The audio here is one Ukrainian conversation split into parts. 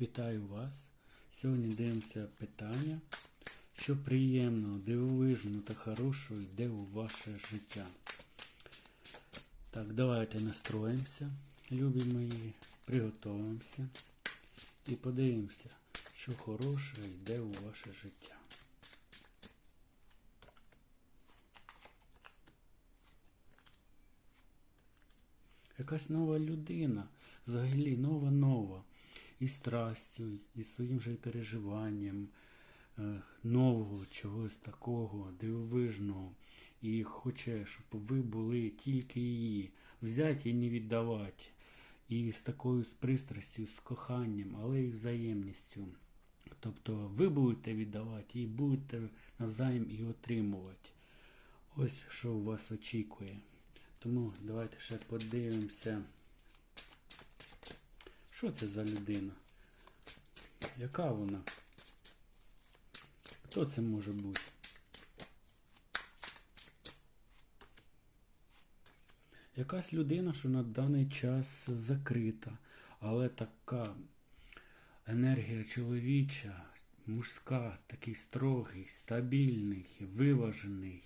Вітаю вас! Сьогодні дивимося питання, що приємного, дивовижного та хорошого йде у ваше життя. Так, давайте настроїмося, любі мої, приготуємося і подивимося, що хороше йде у ваше життя. Якась нова людина, взагалі нова-нова, і страстю, і своїм же переживанням е, нового чогось такого дивовижного. І хоче, щоб ви були тільки її, взяти і не віддавати. І з такою з пристрастю, з коханням, але й взаємністю. Тобто ви будете віддавати і будете навзаєм і отримувати. Ось що у вас очікує. Тому давайте ще подивимося. Що це за людина? Яка вона? Хто це може бути? Якась людина, що на даний час закрита, але така енергія чоловіча, мужська, такий строгий, стабільний, виважений.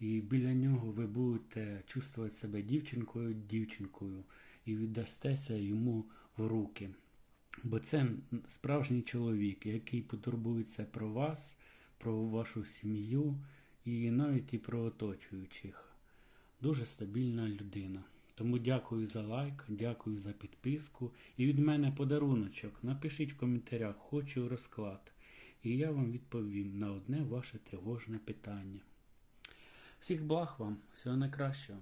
І біля нього ви будете чувствувати себе дівчинкою, дівчинкою і віддастеся йому в руки. Бо це справжній чоловік, який потурбується про вас, про вашу сім'ю і навіть і про оточуючих. Дуже стабільна людина. Тому дякую за лайк, дякую за підписку. І від мене подаруночок. Напишіть в коментарях, хочу розклад. І я вам відповім на одне ваше тривожне питання. Всіх благ вам, всього найкращого.